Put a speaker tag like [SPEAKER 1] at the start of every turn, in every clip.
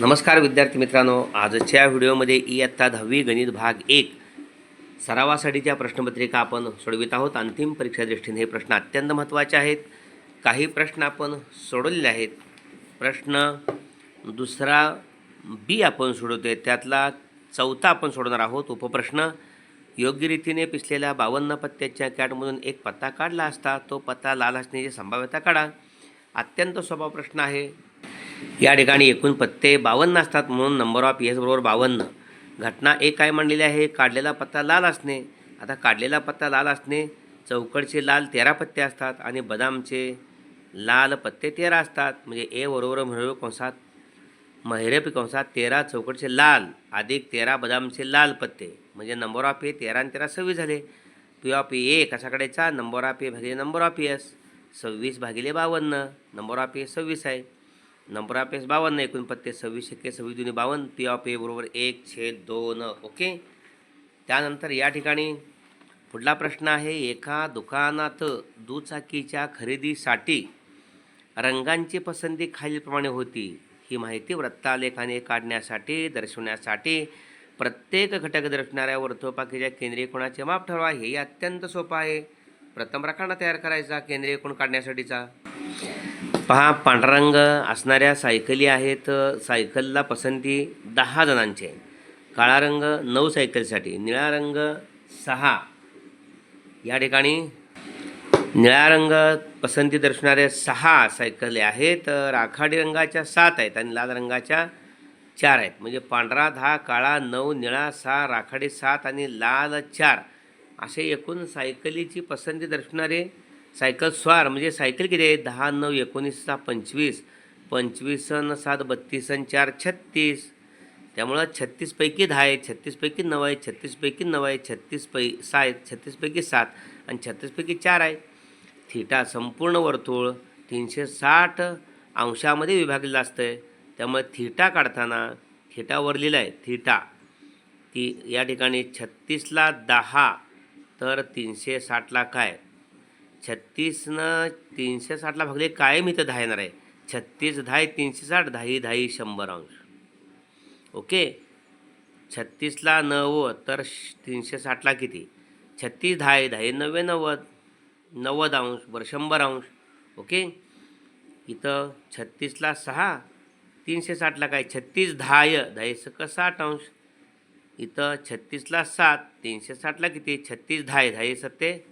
[SPEAKER 1] नमस्कार विद्यार्थी मित्रांनो आजच्या व्हिडिओमध्ये इयत्ता दहावी गणित भाग एक सरावासाठीच्या प्रश्नपत्रिका आपण सोडवित आहोत. अंतिम परीक्षा दृष्टीने हे प्रश्न अत्यंत महत्त्वाचे आहेत. काही प्रश्न आपण सोडवलेले आहेत. प्रश्न दुसरा बी आपण सोडवतोय त्यातला चौथा आपण सोडवणार आहोत. उपप्रश्न योग्य रीतीने पिसलेल्या बावन्न पत्त्याच्या कॅटमधून एक पत्ता काढला असता तो पत्ता लाल असण्याची संभाव्यता काढा. अत्यंत सोपा प्रश्न आहे. या ठिकाणी एकूण पत्ते बावन्न असतात म्हणून नंबर ऑफ एस बरोबर बावन्न. घटना एक काय म्हणलेली आहे? काढलेला पत्ता लाल असणे. आता काढलेला पत्ता लाल असणे चौकडचे लाल तेरा पत्ते असतात आणि बदामचे लाल पत्ते तेरा असतात. म्हणजे ए बरोबर मिळव कंसात महिरपी कंसात तेरा चौकडचे लाल अधिक तेरा बदामचे लाल पत्ते. म्हणजे नंबर ऑफ ए तेरा आणि तेरा सव्वीस झाले. पी ऑफ ए कशाकडेचा नंबर ऑफ ए भागिले नंबर ऑफ एस सव्वीस भागिले बावन्न नंबर ऑफ ए सव्वीस आहे. नंबर ऑफ एस बावन्न एकूण सव्वीस एके सव्वीस दोन्ही बावन्न पी ऑफ ए बरोबर एक छेद दोन ओके? त्यानंतर या ठिकाणी पुढला प्रश्न आहे एका दुकानात दुचाकीच्या खरेदीसाठी रंगांची पसंती खालीलप्रमाणे होती. ही माहिती वृत्तालेखाने काढण्यासाठी दर्शवण्यासाठी प्रत्येक घटक दर्शवणाऱ्या वर्तुळपाकीच्या केंद्रीय कोणाचे माप ठरवा हे अत्यंत सोपं आहे. प्रथम राखाडा तयार करायचा केंद्रीय कोण काढण्यासाठीचा? पहा पांढरा रंग असणाऱ्या सायकली आहेत. सायकलला पसंती दहा जणांची आहे. काळा रंग नऊ सायकलसाठी निळा रंग सहा. या ठिकाणी निळा रंग पसंती दर्शवणाऱ्या सहा सायकली आहेत. राखाडी रंगाच्या सात आहेत आणि लाल रंगाच्या चार आहेत. म्हणजे पांढरा दहा काळा नऊ निळा सहा राखाडी सात आणि लाल चार. असे एकूण सायकलीची पसंती दर्शवणारे सायकल स्वार म्हणजे सायकल किती आहे? दहा नऊ एकोणीस सहा पंचवीस. पंचवीस अन सात बत्तीस अन चार छत्तीस. त्यामुळं छत्तीसपैकी दहा आहे छत्तीसपैकी नऊ आहे छत्तीसपैकी नऊ आहे छत्तीस पै सहा आहेत छत्तीसपैकी सात आणि छत्तीसपैकी चार आहे. थिटा संपूर्ण वर्तुळ तीनशे साठ अंशामध्ये विभागलेलं असतं आहे त्यामुळे थिटा काढताना थिटावर लिहिलं आहे थिटा ती या ठिकाणी छत्तीसला दहा तर तीनशे साठला काय? छत्तीसनं तीनशे साठला भागले कायम इथं दहा येणार आहे. छत्तीस धाय तीनशे साठ दहाही दहाही शंभर अंश. ओके? छत्तीसला नव्वद तर श- तीनशे साठला किती? छत्तीस दहा आहे दहा नव्वे नव्वद. नव्वद अंश बरं शंभर अंश. ओके? इथं छत्तीसला सहा तीनशे साठला काय? छत्तीस दहाय दहा सक साठ अंश. इथं छत्तीसला सात तीनशे साठला किती? छत्तीस दहा आहे दहा सत्ते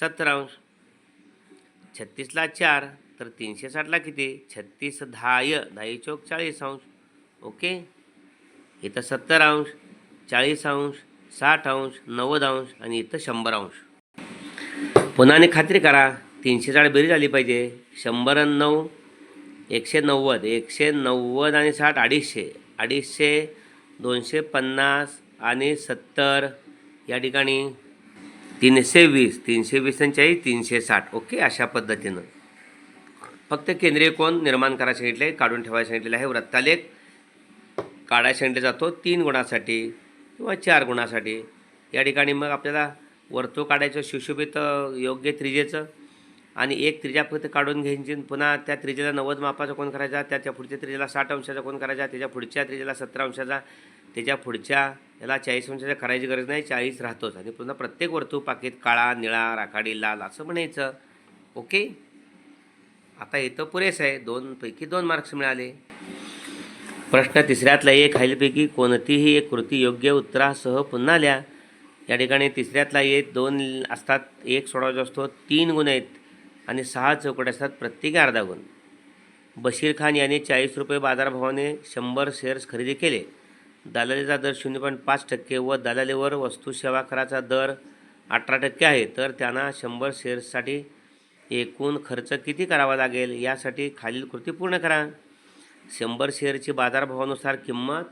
[SPEAKER 1] सत्तर अंश. छत्तीसला चार तर तीनशे साठला किती? छत्तीस धाय दहाही चौक चाळीस अंश. ओके? इथं सत्तर अंश चाळीस अंश साठ अंश नव्वद अंश आणि इथं शंभर अंश. पुन्हा आणि खात्री करा तीनशे साठ बेरीज आली पाहिजे. शंभर आणि नऊ एकशे नव्वद एकशे नव्वद आणि साठ अडीचशे. अडीचशे दोनशे पन्नास आणि सत्तर या ठिकाणी. तीनशे वीस तीनशे वीस आणि चाळीस तीनशे साठ ओके? अशा पद्धतीनं. फक्त केंद्रीय कोण निर्माण करायला सांगितले आहे काढून ठेवायला सांगितलेलं आहे वृत्तालेख. काढायला सांगितला जातो तीन गुणासाठी किंवा चार गुणासाठी. या ठिकाणी मग आपल्याला वर्तुळ काढायचं सुशोभित योग्य त्रिजेचं आणि एक त्रिजा फक्त काढून घ्यायची पुन्हा त्या त्रिजेला नव्वद मापाचा कोण करायचा? त्याच्या पुढच्या त्रिजेला साठ अंशाचा कोण करायचा? त्याच्या पुढच्या त्रिजेला सतरा अंशाचा. त्याच्या पुढच्या याला चाळीस म्हणजे अंशाचा करायची गरज नाही चाळीस राहतोच. आणि पुन्हा प्रत्येक वर्तू पाकीत काळा निळा राखाडी लाल असं म्हणायचं. ओके आता इथं पुरेसं आहे. दोनपैकी दोन मार्क्स मिळाले. प्रश्न तिसऱ्यातला एक खालीलपैकी कोणतीही एक कृती योग्य उत्तरासह पुन्हा लिहा. या ठिकाणी तिसऱ्यातला एक दोन असतात. एक सोडवायचा असतो तीन गुण आहेत. आणि सहा चौकट असतात प्रत्येकी अर्धा गुण. बशीर खान यांनी चाळीस रुपये बाजारभावाने शंभर शेअर्स खरेदी केले. दलालीचा दर शून्य पॉईंट पाच टक्के व दलालीवर वस्तू सेवा कराचा दर अठरा टक्के आहे तर त्यांना शंभर शेअर्ससाठी एकूण खर्च किती करावा लागेल यासाठी खालील कृती पूर्ण करा. शंभर शेअरची बाजारभावानुसार किंमत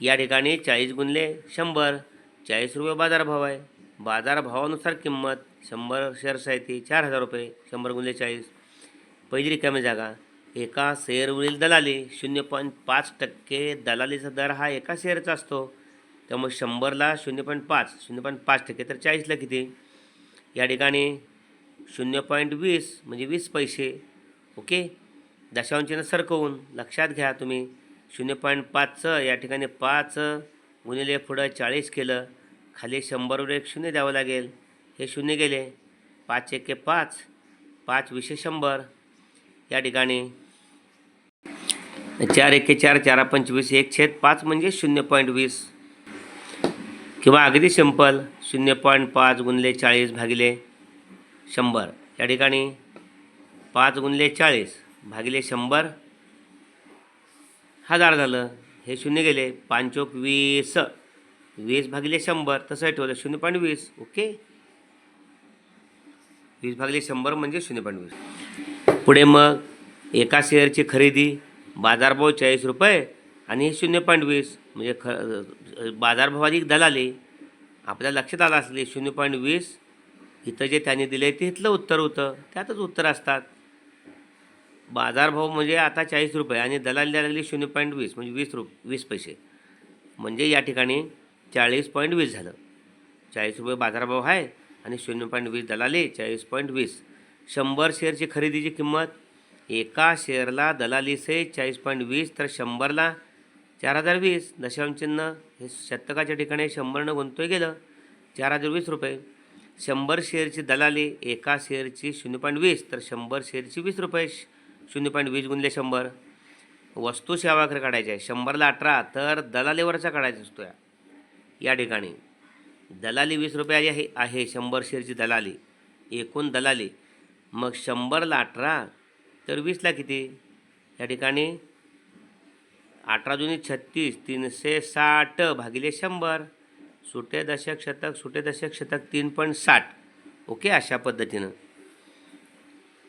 [SPEAKER 1] या ठिकाणी चाळीस गुणले शंभर चाळीस रुपये बाजारभाव आहे. बाजारभावानुसार किंमत शंभर शेअर्स आहे ती चार हजार रुपये शंभर गुणले चाळीस. पहिली रिकामी जागा. एका शेअरवरील दलाली शून्य पॉईंट पाच टक्के दलालीचा दर हा एका शेअरचा असतो. त्यामुळे शंभरला शून्य पॉईंट पाच शून्य पॉईंट पाच टक्के तर चाळीसला किती? या ठिकाणी शून्य पॉईंट वीस म्हणजे वीस पैसे. ओके? दशांशानं सरकवून लक्षात घ्या तुम्ही. शून्य पॉईंट पाचचं या ठिकाणी पाच गुणिले पुढं चाळीस केलं. खाली शंभरवर एक शून्य द्यावं लागेल. हे शून्य गेले. पाच एके पाच. पाच विशे शंभर. या ठिकाणी चार एके चार चारा पंचवीस एक छेद पाच म्हणजे शून्य पॉईंट वीस. किंवा अगदी सिंपल शून्य पॉईंट पाच गुणले चाळीस भागिले शंभर. या ठिकाणी पाच गुणले चाळीस भागिले शंभर हजार झालं. हे शून्य गेले पाचोक वीस. वीस भागिले शंभर तसं ठेवलं शून्य पॉईंट वीस. ओके? वीस भागिले शंभर म्हणजे शून्य पॉईंट वीस. पुढे मग एका शेअरची खरेदी बाजारभाव चाळीस रुपये आणि हे शून्य पॉईंट वीस. म्हणजे ख बाजारभाव अधिक दलाली. आपल्या लक्षात आलं असले शून्य पॉईंट वीस इथं जे त्यांनी दिले ते इथलं उत्तर होतं. त्यातच उत्तर असतात. बाजारभाव म्हणजे आता चाळीस रुपये आणि दलाली द्यायला लागली शून्य पॉईंट वीस म्हणजे वीस रुप वीस पैसे. म्हणजे या ठिकाणी चाळीस पॉईंट वीस झालं. चाळीस रुपये बाजारभाव आहे आणि शून्य पॉईंट वीस दलाली चाळीस पॉईंट वीस. शंभर शेअरची खरेदीची किंमत एका शेअरला दलालीचे चाळीस पॉईंट वीस तर शंभरला चार हजार वीस. दशांशचिन्ह हे शतकाच्या ठिकाणी शंभरनं गुंतोय गेलं. चार हजार वीस रुपये. शंभर शेअरची दलाली एका शेअरची शून्य पॉईंट वीस तर शंभर शेअरची वीस रुपये. शून्य पॉईंट वीस गुणले शंभर. वस्तू सेवाकर काढायच्या आहे. शंभरला अठरा तर दलालीवरचा काढायचा असतो या. या ठिकाणी. दलाली वीस रुपये आहे. आहे शंभर शेअरची दलाली. एकूण दलाली. मग शंभरला अठरा तर वीसला किती? या ठिकाणी अठरा जुनी छत्तीस तीनशे साठ भागिले शंभर. सुटे दशक शतक सुटे दशक शतक तीन पॉईंट साठ. ओके अशा पद्धतीनं.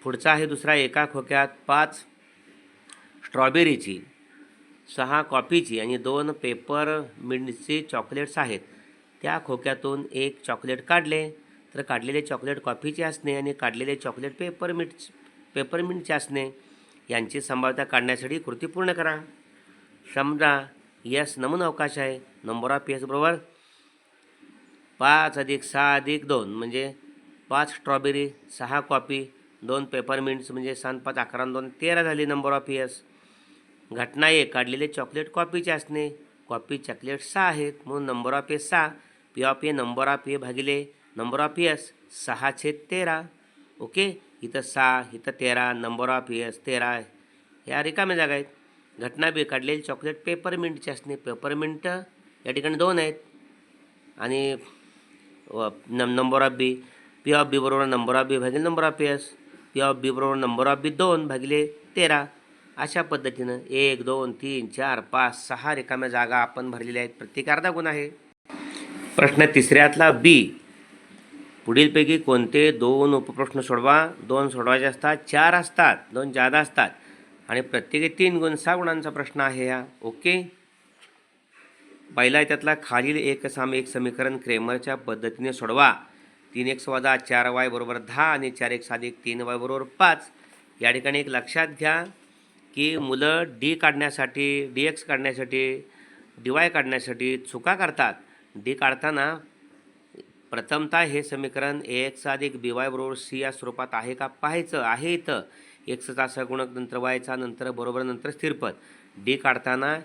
[SPEAKER 1] पुढचा आहे दुसरा एका खोक्यात पाच. स्ट्रॉबेरीची सहा कॉफीची आणि दोन पेपर मिंटची चॉकलेट्स आहेत. त्या खोक्यातून एक चॉकलेट काढले. तर काढलेले चॉकलेट कॉफीचे असणे आणि काढलेले चॉकलेट पेपरमिंट पेपरमिंटचे यांची संभाव्यता काढण्यासाठी कृती पूर्ण करा. समजा यस नमून अवकाश आहे. नंबर ऑफ यस बरोबर? पाच अधिक सहा अधिक दोन म्हणजे पाच स्ट्रॉबेरी सहा कॉपी दोन पेपरमिंट्स म्हणजे सात पाच अकरा दोन तेरा झाली नंबर ऑफ यस घटना एक काढलेले चॉकलेट कॉपीचे असणे कॉपी चॉकलेट सहा आहेत म्हणून नंबर ऑफ ए सहा. P of A number of A भागिले नंबर ऑफ एस सहा छेद तेरा. ओके इथं सहा इथं तेरा नंबर ऑफ एस तेरा. ह्या रिकाम्या जागा आहेत. घटना बी काढलेली चॉकलेट पेपरमिंटची असणे. पेपरमिंट या ठिकाणी दोन आहेत. आणि number of B P of B बरोबर नंबर ऑफ बी भागिले number of years P of B बरोबर नंबर ऑफ बी दोन भागिले तेरा. अशा पद्धतीनं एक दोन तीन चार पाच सहा रिकाम्या जागा आपण भरलेल्या आहेत. प्रत्येक अर्धा गुण आहे. प्रश्न तिसऱ्यातला बी पुढीलपैकी कोणते दोन उपप्रश्न सोडवा दोन सोडवायचे असतात चार असतात दोन जादा असतात. आणि प्रत्येकी तीन गुण सहा गुणांचा प्रश्न आहे हा. ओके? पहिला त्यातला खालील एक साम एक समीकरण क्रेमरच्या पद्धतीने सोडवा. तीन एक वजा चार वाय बरोबर दहा आणि चार एक साधिक तीन वाय बरोबर पाच. या ठिकाणी एक लक्षात घ्या की मुलं डी काढण्यासाठी डी एक्स काढण्यासाठी डी वाय काढण्यासाठी चुका करतात. डी काढताना प्रथमतः हे समीकरण ए एक्स अधिक बी वाय बरोबर सी या स्वरूपात आहे का? पाहायचं आहे इथं. एक्सचा सगुणक नंतर वायचा नंतर बरोबर नंतर स्थिरपद. डी काढताना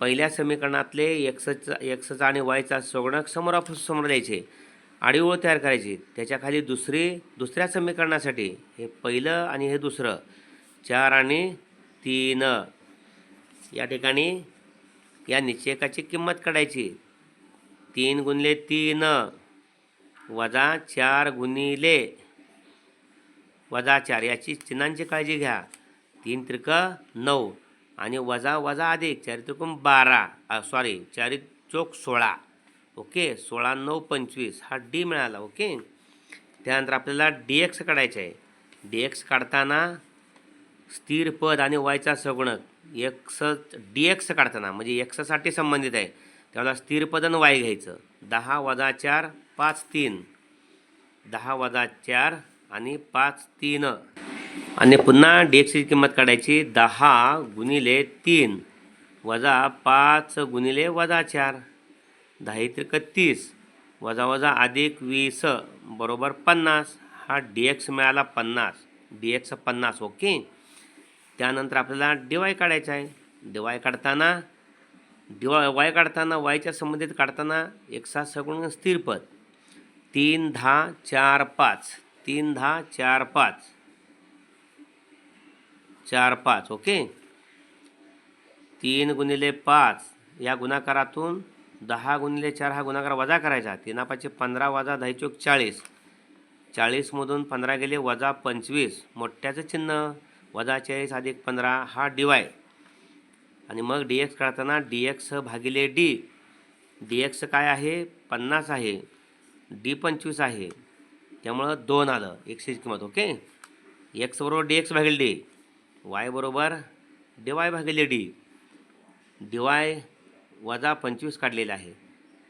[SPEAKER 1] पहिल्या समीकरणातले एक्सचा एक्सचा आणि वायचा सगुणक समोर समोर द्यायचे. आडीओळ तयार करायची. त्याच्याखाली दुसरी दुसऱ्या समीकरणासाठी हे पहिलं आणि हे दुसरं. चार आणि तीन. या ठिकाणी या निश्चयकाची किंमत काढायची. तीन गुणले तीन. वजा चार गुणिले वजा चार याची चिन्हांची काळजी घ्या. तीन त्रिक नऊ आणि वजा वजा अधिक चार बारा. सॉरी चारी चोक सोळा. ओके सोळा नऊ पंचवीस हा डी मिळाला ओके? त्यानंतर आपल्याला डी एक्स काढायचं आहे डी एक्स काढताना स्थिर पद आणि वायचा सगुणक. एक्स डी एक्स काढताना म्हणजे एक्ससाठी संबंधित आहे. त्याला स्थिर पद आणि वाय घ्यायचं. दहा वजा चार पाच तीन. दहा वजा चार आणि पाच तीन. आणि पुन्हा डी एक्सची किंमत काढायची. दहा गुणिले तीन वजा पाच गुणिले वजा चार. दहा त्रिक तीस. वजा वजा अधिक वीस बरोबर पन्नास. हा डी एक्स मिळाला पन्नास. डी एक्स पन्नास ओके? त्यानंतर आपल्याला डिवाय काढायचा आहे. डिवाय काढताना डिवाय वाय काढताना वायच्या संबंधित काढताना एक सात सगुण स्थिरपद तीन दहा चार पाच. तीन दहा चार पाच. चार पाच ओके? तीन गुणिले पाच या गुणाकारातून दहा गुणिले चार हा गुणाकार वजा करायचा. तीना पाचशे पंधरा वजा दहा चोक चाळीस. चाळीसमधून पंधरा गेले वजा पंचवीस. मोठ्याचं चिन्ह. वजा चाळीस अधिक पंधरा हा डिवाय आणि मग डी एक्स काढताना डी एक्स भागिले डी. डी एक्स काय आहे? पन्नास आहे. डी पंचवीस आहे. त्यामुळं दोन आलं. एक्सची किंमत ओके? एक्स बरोबर डी एक्स भागेल डी. वाय बरोबर डी वाय भागिले डी. डी वाय वजा पंचवीस काढलेलं आहे.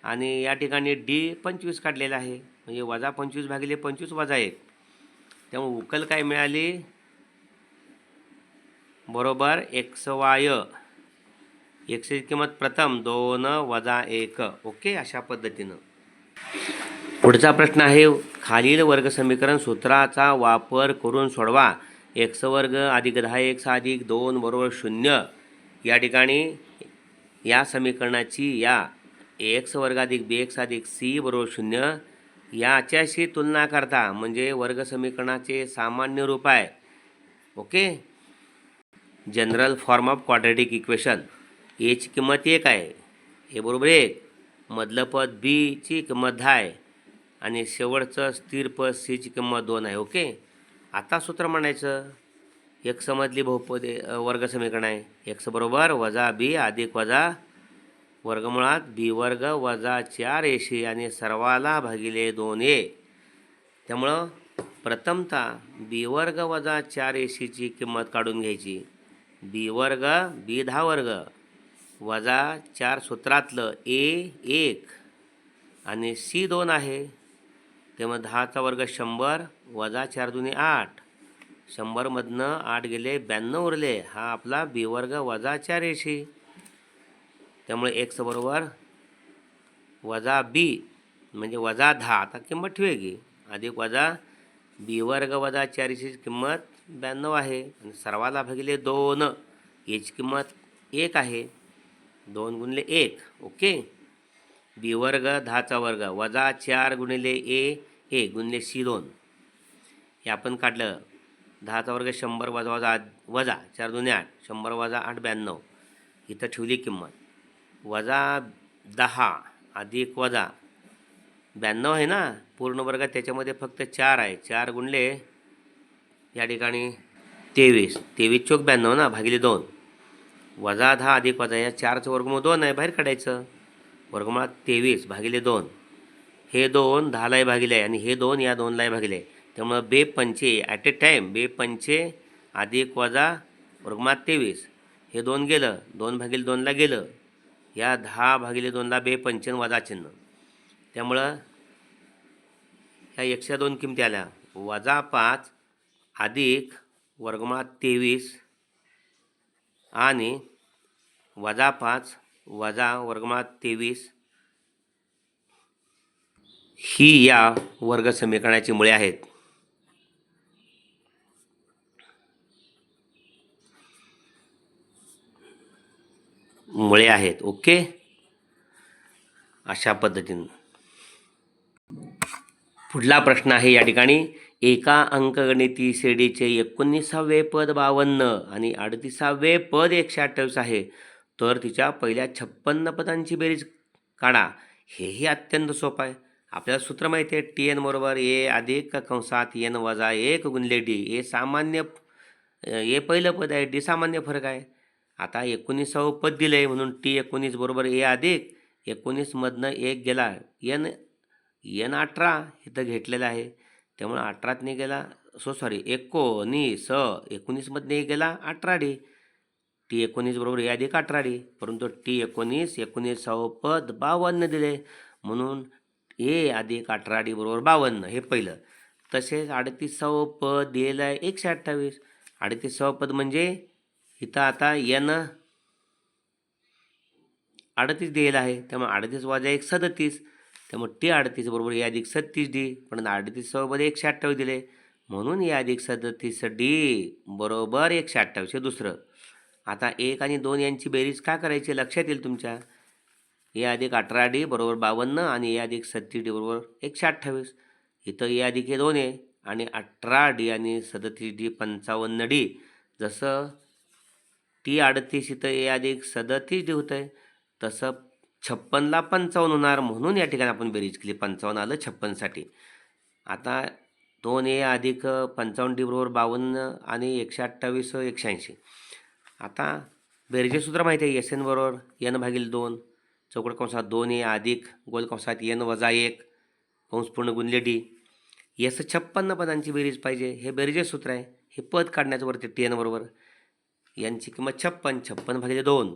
[SPEAKER 1] आणि या ठिकाणी डी पंचवीस काढलेलं आहे. म्हणजे वजा पंचवीस भागिले पंचवीस वजा एक. त्यामुळे उकल काय मिळाली? बरोबर एक्स वाय. एक्सची किंमत प्रथम दोन वजा एक. ओके? अशा पद्धतीनं. पुढचा प्रश्न आहे खालील वर्ग समीकरण सूत्राचा वापर करून सोडवा. एक्स वर्ग अधिक दहा एक्स अधिक दोन बरोबर शून्य. या ठिकाणी या समीकरणाची या एक्स वर्ग अधिक बी एक्स अधिक सी बरोबर शून्य याच्याशी तुलना करता म्हणजे वर्ग समीकरणाचे सामान्य रूप आहे. Okay? General form of quadratic equation. एची किंमत एक आहे. हे बरोबर एक. मधलं पद बीची किंमत दहा आहे. आणि शेवटचं स्थिर पद सीची किंमत दोन आहे ओके? आता सूत्र म्हणायचं एक समजली बहुपदे वर्ग समीकरण आहे. एक्स बरोबर वजा बी अधिक वजा वर्गमुळात बी वर्ग वजा चार एशी आणि सर्वाला भागिले दोन ए त्यामुळं प्रथमतः बी वर्ग वजा चार एशीची किंमत काढून घ्यायची. बी वर्ग बी दहा वर्ग वजा चार सूत्रातलं ए एक. आणि सी दोन आहे. त्यामुळे दहाचा वर्ग शंभर वजा चार दुने आठ. शंभरमधनं आठ गेले ब्याण्णव उरले. हा आपला बी वर्ग वजा चार एशी त्यामुळे एक्स बरोबर वजा बी म्हणजे वजा दहा. आता किंमत ठेवे की. अधिक वजा बी वर्ग वजा चारशेची किंमत ब्याण्णव आहे. आणि सर्वाला भागिले दोन. याची किंमत एक आहे. दोन गुणले एक. ओके? बी वर्ग दहाचा वर्ग. वजा चार गुणिले ए ए गुणिले सी दोन. हे आपण काढलं. दहाचा वर्ग शंभर वजा वजा वजा चार दोन्ही आठ शंभर वजा आठ ब्याण्णव. इथं ठेवली किंमत. वजा दहा अधिक वजा. ब्याण्णव आहे ना? पूर्ण वर्ग त्याच्यामध्ये फक्त चार आहे. चार गुणले या ठिकाणी तेवीस. तेवीस चोक ब्याण्णव ना? भागिले दोन. वजा दहा अधिक वजा. या चारचं वर्गमूळ दोन आहे. बाहेर काढायचं. वर्गमुळात तेवीस भागिले दोन. हे दोन दहालाही भागिले आहे आणि हे दोन या दोनलाही भागिले आहे. त्यामुळं बे पंचे ॲट ए टाईम बे पंचे अधिक वजा वर्गमात तेवीस. हे दोन गेलं दोन भागिले दोनला गेलं. या दहा भागिले दोनला बे पंचन वजा चिन्ह. त्यामुळं ह्या एकशे दोन किमती आल्या. वजा पाच अधिक वर्गमात तेवीस. आणि वजा पाच वजा वर्गमात तेवीस. ही या वर्ग समीकरणाची मुळे आहेत. मुळे आहेत. ओके? अशा पद्धतीनं. पुढला प्रश्न आहे या ठिकाणी. एका अंकगणिती श्रेणीचे एकोणीसावे पद बावन्न आणि अडतीसावे पद एकशे अठ्ठावीस आहे. तर तिच्या पहिल्या छप्पन्न पदांची बेरीज काढा. हेही अत्यंत सोपं आहे. आपल्याला सूत्र माहिती आहे टी एन बरोबर ए अधिक कंसात एन वजा एक गुणले डी ए सामान्य ए पहिलं पद आहे. डी सामान्य फरक आहे. आता एकोणीसावं पद दिलं आहे म्हणून टी एकोणीस बरोबर ए अधिक एकोणीसमधनं एक गेला. एन एन अठरा इथं घेतलेलं आहे. त्यामुळं अठरातने गेला सो सॉरी एकोणीस एकोणीसमधनं एक गेला अठरा डी टी एकोणीस बरोबर ए अधिक अठरा डी परंतु टी एकोणीस एकोणीसावं पद बावन्न दिले. म्हणून ए अधिक अठरा डी बरोबर बावन्न हे पहिलं. तसेच अडतीसावं पद दिलेलं आहे एकशे अठ्ठावीस. अडतीसावं पद म्हणजे इथं आता एन अडतीस दिलेलं आहे. त्यामुळे अडतीस वाजा एक सदतीस. त्यामुळे टी अडतीस बरोबर ए अधिक सत्तीस डी पण अडतीस पद एकशे अठ्ठावीस दिले. म्हणून या अधिक सदतीस डी बरोबर एकशे अठ्ठावीस हे दुसरं. आता एक आणि दोन यांची बेरीज का करायची लक्षात येईल तुमच्या? ए अधिक अठरा डी बरोबर बावन्न आणि ए अधिक सत्तीस डी बरोबर एकशे अठ्ठावीस. इथं ए अधिक हे दोन आहे आणि अठरा डी आणि सदतीस डी पंचावन्न डी. जसं टी अडतीस इथं ए अधिक सदतीस डी होतं आहे तसं छप्पनला पंचावन्न होणार म्हणून या ठिकाणी आपण बेरीज केली. पंचावन्न आलं छप्पनसाठी. आता दोन ए अधिक पंचावन्न डी बरोबर बावन्न आणि एकशे अठ्ठावीस एकशे ऐंशी. आता बेरजेसूत्र माहिती आहे एस एन बरोबर एन भागील दोन चौकड कंसात दोन ए अधिक गोल कंसात एन वजा एक कंस पूर्ण गुणले डी. याचं छप्पन्न पदांची बेरीज पाहिजे हे बेरजे सूत्र आहे हे पद काढण्याचं वरती टी एन बरोबर. यांची किंमत छप्पन छप्पन भागिले दोन.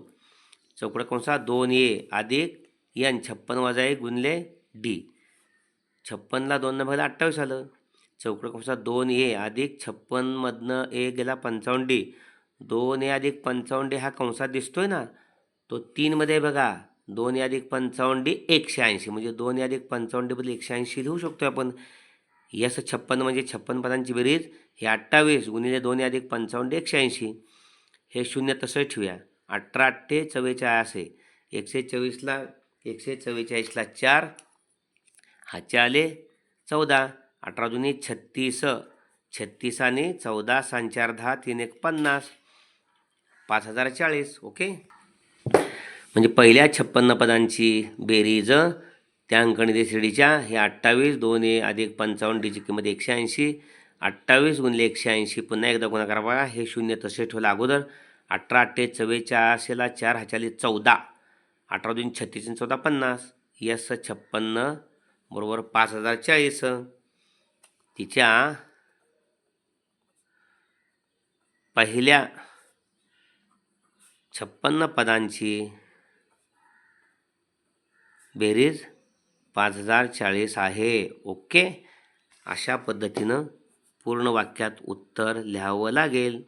[SPEAKER 1] चौकड कंसात दोन ए अधिक एन छप्पन वजा एक गुणले डी. छप्पनला दोन भागलं अठ्ठावीस आलं. चौकड कंसात दोन ए अधिक छप्पनमधनं ए गेला पंचावन्न डी. दोन या अधिक पंचावन्न हा कंसात दिसतोय ना तो तीनमध्ये बघा दोन ए अधिक पंचावन्न एकशे ऐंशी म्हणजे दोन या अधिक पंचावन्न डी बदल एकशे ऐंशी लिहू शकतो आपण. यस छप्पन म्हणजे छप्पन पदांची बेरीज हे अठ्ठावीस गुणिले दोन ए अधिक पंचावन्न एकशे ऐंशी हे शून्य तसं ठेवूया. अठरा अठ्ठे चव्वेचाळीस आहे. एकशे चोवीसला एकशे चव्वेचाळीसला चार हाचे आले चौदा. अठरा जुनी छत्तीस छत्तीस आणि चौदा सांचार दहा तीन एक पन्नास. पाच हजार चाळीस ओके? म्हणजे पहिल्या छप्पन्न पदांची बेरीज त्या अंकणी श्रेणीच्या हे अठ्ठावीस दोन ए अधिक पंचावन्न डीची किंमत एकशे ऐंशी अठ्ठावीस गुणले एकशे ऐंशी पुन्हा एकदा गुणाकार बघा हे शून्य तसे ठेवलं अगोदर अठरा अठ्ठे चव्वेचाळीसला चार ह्याच्याली चौदा अठरा दोन छत्तीस चौदा पन्नास यस छप्पन्न बरोबर पाच हजार चाळीस. तिच्या पहिल्या छप्पन्न पदांची बेरीज पाच हजार चाळीस आहे. ओके? अशा पद्धतीनं पूर्ण वाक्यात उत्तर लिहावं लागेल.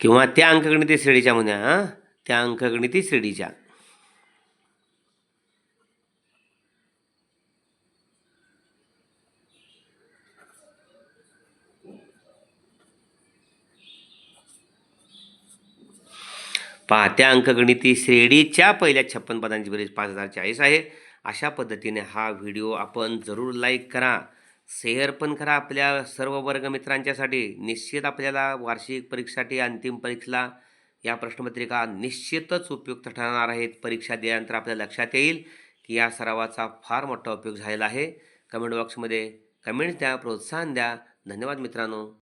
[SPEAKER 1] किंवा त्या अंकगणिती श्रेणीच्या म्हणा हां? त्या अंकगणिती श्रेणीच्या. पाहत्या अंकगणिती श्रेणीच्या पहिल्या छप्पन पदांची बेरीज पाच हजार चाळीस आहे. अशा पद्धतीने हा व्हिडिओ आपण जरूर लाईक करा. शेअर पण करा आपल्या सर्व वर्गमित्रांच्यासाठी निश्चित आपल्याला वार्षिक परीक्षेसाठी अंतिम परीक्षेला या प्रश्नपत्रिका निश्चितच उपयुक्त ठरणार आहेत. परीक्षा दिल्यानंतर आपल्या लक्षात येईल की या सरावाचा फार मोठा उपयोग झालेला आहे. कमेंट बॉक्समध्ये कमेंट्स द्या प्रोत्साहन द्या. धन्यवाद मित्रांनो.